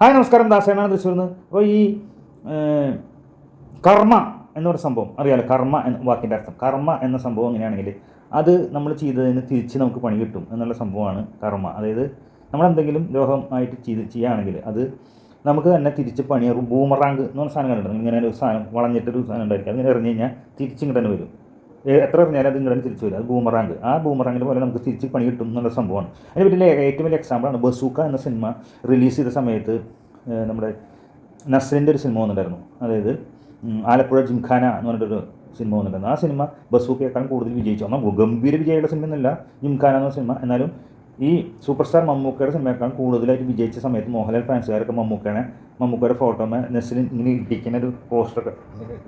Hi നമസ്കാരം. ദാസ ഞാൻ നിന്ന് അപ്പോൾ ഈ കർമ്മ എന്ന് പറയുന്ന സംഭവം അറിയാലോ? കർമ്മ എന്ന വാക്കിന്റെ അർത്ഥം. കർമ്മ എന്ന സംഭവം എങ്ങനെയാണെങ്കിൽ അത് നമ്മൾ ചെയ്തതിന് തിരിച്ച് നമുക്ക് പണി കിട്ടും എന്നുള്ള സംഭവമാണ് കർമ്മ. അതായത് നമ്മളെന്തെങ്കിലും രോഗം ആയിട്ട് ചെയ്ത് ചെയ്യുകയാണെങ്കിൽ അത് നമുക്ക് തന്നെ തിരിച്ച് പണി ബൂമറാങ്ക് എന്ന് പറഞ്ഞ സാധനം കണ്ടിട്ടുണ്ട്? ഇങ്ങനെ ഒരു സാധനം വളഞ്ഞിട്ടൊരു സാധനം ഉണ്ടായിരിക്കും. അതിങ്ങനെ എറിഞ്ഞ് കഴിഞ്ഞാൽ തിരിച്ചിങ്ങോട്ട് തന്നെ വരും. എത്ര എറിഞ്ഞാലും അത് ഇങ്ങനെ തിരിച്ചു വരും. അത് ബൂമറാങ്ക് ആ ബൂമറാങ്കിന് പോലെ നമുക്ക് തിരിച്ച് പണി കിട്ടും എന്നുള്ള സംഭവമാണ്. അതിന് പറ്റിയ ഏറ്റവും വലിയ എക്സാമ്പിളാണ് ബസൂക്ക എന്ന സിനിമ റിലീസ് ചെയ്ത സമയത്ത് നമ്മുടെ നസ്രിന്റെ ഒരു സിനിമ വന്നിട്ടുണ്ടായിരുന്നു. അതായത് ആലപ്പുഴ ജിംഖാന എന്ന് പറഞ്ഞിട്ടൊരു സിനിമ വന്നിട്ടുണ്ടായിരുന്നു. ആ സിനിമ ബസൂക്കയേക്കാളും കൂടുതൽ വിജയിച്ചു. എന്നാൽ ഗംഭീര വിജയമുള്ള സിനിമ എന്നല്ല ജിംഖാന എന്ന സിനിമ എന്നാലും ഈ സൂപ്പർ സ്റ്റാർ മമ്മൂക്കയുടെ സമയത്താണ് കൂടുതലായിട്ട് വിജയിച്ച സമയത്ത് മോഹൻലാൽ ഫാൻസുകാരൊക്കെ മമ്മൂക്കനെ മമ്മൂക്കയുടെ ഫോട്ടോമേ നെസ്സിൽ ഇങ്ങനെ ഇടിക്കുന്ന ഒരു പോസ്റ്ററൊക്കെ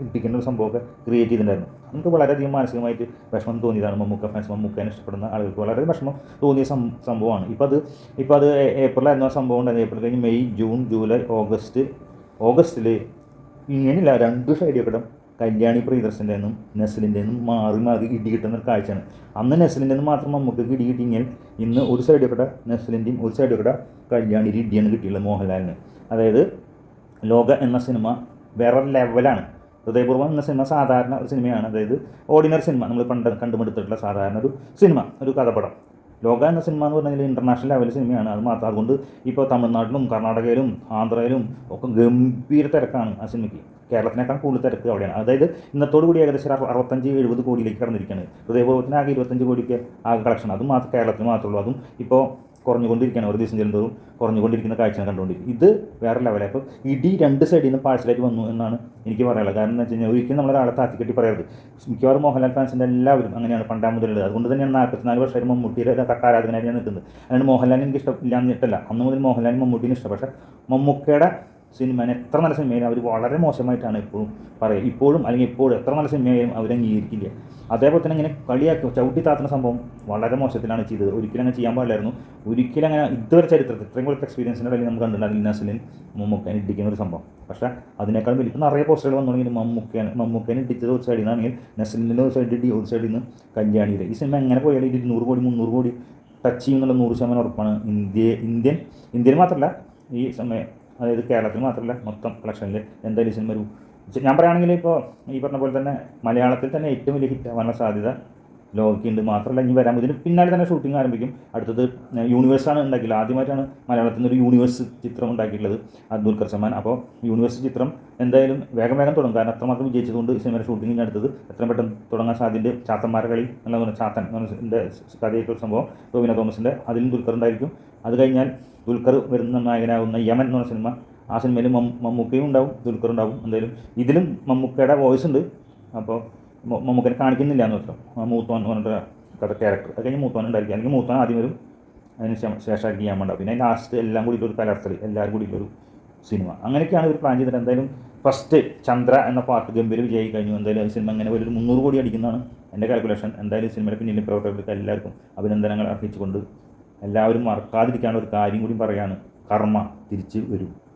ഇടിക്കുന്ന ഒരു സംഭവമൊക്കെ ക്രിയേറ്റ് ചെയ്തിട്ടുണ്ടായിരുന്നു. നമുക്ക് വളരെയധികം മാനസികമായിട്ട് വിഷമം തോന്നിയതാണ് മമ്മൂക്ക ഫാൻസ് മമ്മൂക്കനെ ഇഷ്ടപ്പെടുന്ന ആളുകൾക്ക് വളരെ വിഷമം തോന്നിയ സംഭവമാണ്. ഇപ്പോൾ അത് ഇപ്പോൾ അത് ഏപ്രിലായിരുന്നു ആ സംഭവം ഉണ്ടായിരുന്നു ഏപ്രിൽ കഴിഞ്ഞ് മെയ് ജൂൺ ജൂലൈ ഓഗസ്റ്റ് ഓഗസ്റ്റിൽ ഇങ്ങനെയില്ല രണ്ട് സൈഡിൽ കൂടെ കല്യാണി പ്രിയദർശന്റെ നിന്നും നിന്നും മാറി മാറി ഇടി കിട്ടുന്ന ഒരു കാഴ്ചയാണ്. അന്ന് നെസ്ലിന്റെ നിന്ന് മാത്രം നമുക്ക് ഇടി കിട്ടിയെങ്കിൽ ഇന്ന് ഒരു സൈഡിൽ കൂടെ നെസ്ലിന്റെയും ഒരു സൈഡിൽ കൂടെ കല്യാണി ഇടിയാണ് കിട്ടിയുള്ളത് മോഹൻലാലിന്. അതായത് ലോക എന്ന സിനിമ വേറെ ലെവലാണ് ഹൃദയപൂർവം എന്ന സിനിമ സാധാരണ ഒരു സിനിമയാണ്. അതായത് ഓർഡിനറി സിനിമ. നമ്മൾ പണ്ട് കണ്ടുമെടുത്തിട്ടുള്ള സാധാരണ ഒരു സിനിമ ഒരു കഥപടം. ലോക എന്ന സിനിമ എന്ന് പറഞ്ഞാൽ ഇന്റർനാഷണൽ ലെവൽ സിനിമയാണ്. അത് മാത്രം. അതുകൊണ്ട് ഇപ്പോൾ തമിഴ്നാട്ടിലും കർണാടകയിലും ആന്ധ്രയിലും ഒക്കെ ഗംഭീര തിരക്കാണ് ആ സിനിമയ്ക്ക്. കേരളത്തിനേക്കാൾ കൂടുതൽ തിരക്ക് അവിടെയാണ്. അതായത് ഇന്നത്തോടു കൂടി ഏകദേശം അറുപത്തഞ്ച് എഴുപത് കോടിയിലേക്ക് കടന്നിരിക്കുകയാണ്. ഹൃദയപൂർവത്തിന് ആകെ ഇരുപത്തഞ്ച് കോടിക്ക് ആകെ കളക്ഷൻ അത് മാത്രം കേരളത്തിന് മാത്രമേ ഉള്ളൂ. അതും ഇപ്പോൾ കുറഞ്ഞുകൊണ്ടിരിക്കുകയാണ്. ഒരു ദിവസം ചെല്ലുന്നതും കുറഞ്ഞുകൊണ്ടിരിക്കുന്ന കാഴ്ചയാണ് കണ്ടുകൊണ്ടിരിക്കും ഇത് വേറെ ലെവലാണ് അപ്പോൾ ഇടി രണ്ട് സൈഡിൽ നിന്ന് പാഴ്സലായിട്ട് വന്നു എന്നാണ് എനിക്ക് പറയാനുള്ളത്. കാരണം എന്ന് വെച്ച് കഴിഞ്ഞാൽ ഒരിക്കലും നമ്മളൊരാളെ താത്തിക്കെട്ടി പറയരുത്. മിക്കവാറും മോഹൻലാൽ ഫാൻസിന്റെ എല്ലാവരും അങ്ങനെയാണ് പണ്ടാ മുതലുള്ളത്. അതുകൊണ്ട് തന്നെയാണ് നാൽപ്പത്തിനാല് വർഷമായിട്ട് മമ്മൂട്ടിയുടെ കട്ടാരാധകനായിട്ട് ഞാൻ നിൽക്കുന്നത്. അതുകൊണ്ട് മോഹൻലാലിന് എനിക്ക് ഇല്ലാന്നിട്ടല്ല അന്ന് മുതൽ മോഹൻലാലിനും മമ്മൂട്ടിനും ഇഷ്ടം. പക്ഷേ മമ്മൂക്കയുടെ സിനിമനെ എത്ര നല്ല സിനിമയായാലും അവർ വളരെ മോശമായിട്ടാണ് ഇപ്പോഴും പറയുക. ഇപ്പോഴും അല്ലെങ്കിൽ ഇപ്പോഴും എത്ര നല്ല സിനിമയായും അവർ അംഗീകരിക്കില്ല. അതേപോലെ തന്നെ ഇങ്ങനെ കളിയാക്കി ചവിട്ടി താത്തുന്ന സംഭവം വളരെ മോശത്തിലാണ് ചെയ്തത്. ഒരിക്കലും അങ്ങനെ ചെയ്യാൻ പാടില്ലായിരുന്നു. ഒരിക്കലും അങ്ങനെ ഇതുവരെ ചരിത്രത്തിൽ ഇത്രയും കൂടുതൽ എക്സ്പീരിയൻസിന്റെ ഇടയിൽ നമുക്ക് കണ്ടിട്ടുണ്ടായിരുന്നു നസിലിൻ മമ്മൂക്കാൻ ഇടിക്കുന്ന ഒരു സംഭവം. പക്ഷേ അതിനേക്കാൾ വലിയ ഇപ്പം നിറയെ പോസ്റ്ററുകൾ വന്നുണ്ടെങ്കിൽ മമ്മൂക്കാൻ മമ്മൂക്കാൻ ഇടിച്ചത് ഒരു സൈഡിൽ നിന്നാണെങ്കിൽ നസിലിന്റെ ഒരു സൈഡിൽ ഇടി ഒരു സൈഡിൽ നിന്ന് കല്യാണിയിൽ ഈ സിനിമ എങ്ങനെ പോയാലും ഇത് നൂറ് കോടി മുന്നൂറ് കോടി ടച്ച് ചെയ്യുന്നുള്ള നൂറ് ശതമാനം ഉറപ്പാണ് ഇന്ത്യ ഇന്ത്യൻ ഇന്ത്യയിൽ മാത്രമല്ല ഈ സമയം അതായത് കേരളത്തിൽ മാത്രമല്ല മൊത്തം കളക്ഷനിൽ എന്തായാലും സിനിമ ഒരു ഞാൻ പറയുകയാണെങ്കിൽ ഇപ്പോൾ ഈ പറഞ്ഞ പോലെ തന്നെ മലയാളത്തിൽ തന്നെ ഏറ്റവും വലിയ ഹിറ്റ് ആവാനുള്ള സാധ്യത ലോകയ്ക്കുണ്ട് മാത്രമല്ല ഇനി വരാൻ ഇതിന് പിന്നാലെ തന്നെ ഷൂട്ടിംഗ് ആരംഭിക്കും. അടുത്തത് യൂണിവേഴ്സാണ് ഉണ്ടാക്കിയത് ആദ്യമായിട്ടാണ് മലയാളത്തിൽ നിന്ന് ഒരു യൂണിവേഴ്സ് ചിത്രം ഉണ്ടാക്കിയിട്ടുള്ളത് അബ്ദുൽ സൽമാൻ അപ്പോൾ യൂണിവേഴ്സ് ചിത്രം എന്തായാലും വേഗം വേഗം തുടങ്ങും. കാരണം അത്രമാത്രം വിജയിച്ചതുകൊണ്ട് സിനിമയുടെ ഷൂട്ടിംഗ് അടുത്തത് എത്രയും പെട്ടെന്ന് തുടങ്ങാൻ സാധ്യത ചാത്തന്മാരെ കളി എന്നുള്ള പറഞ്ഞ ചാത്തൻ എന്റെ കഥയായിട്ടൊരു സംഭവം. ടോവിനോ തോമസിന്റെ അതിലും ദുൽഖർ ഉണ്ടായിരിക്കും. അത് കഴിഞ്ഞാൽ ദുൽഖർ വരുന്ന നായകനാകുന്ന യമൻ എന്ന സിനിമ. ആ സിനിമയിൽ മമ്മൂക്കയും ഉണ്ടാവും ദുൽഖർ ഉണ്ടാവും. എന്തായാലും ഇതിലും മമ്മൂക്കയുടെ വോയിസ് ഉണ്ട്. അപ്പോൾ മമ്മൂക്കനെ കാണിക്കുന്നില്ല എന്ന് വെച്ചാൽ മൂത്തോൻ എന്ന് പറഞ്ഞിട്ട് കഥ ക്യാരക്ടർ അത് കഴിഞ്ഞ് മൂത്തോൻ ഉണ്ടായിരിക്കും. അല്ലെങ്കിൽ മൂത്തോൻ ആദ്യം വരും അതിന് ശേഷം- ചെയ്യാൻ വേണ്ട പിന്നെ ലാസ്റ്റ് എല്ലാം കൂടി ഒരു കലർത്തൽ എല്ലാവരും കൂടി ഒരു സിനിമ. അങ്ങനെയൊക്കെയാണ് ഒരു പ്ലാൻ ചെയ്തിട്ട് എന്തായാലും ഫസ്റ്റ് ചന്ദ്ര എന്ന പാട്ട് ഗംഭീര വിജയി കഴിഞ്ഞു. എന്തായാലും സിനിമ ഇങ്ങനെ ഒരു മുന്നൂറ് കോടി അടിക്കുന്നതാണ് എന്റെ കാൽക്കുലേഷൻ എന്തായാലും സിനിമയുടെ പിന്നിലെ പ്രവർത്തകർക്ക് എല്ലാവർക്കും അഭിനന്ദനങ്ങൾ അർപ്പിച്ചുകൊണ്ട് എല്ലാവരും മറക്കാതിരിക്കാനുള്ള ഒരു കാര്യം കൂടി പറയാണ് കർമ്മ തിരിച്ച് വരും.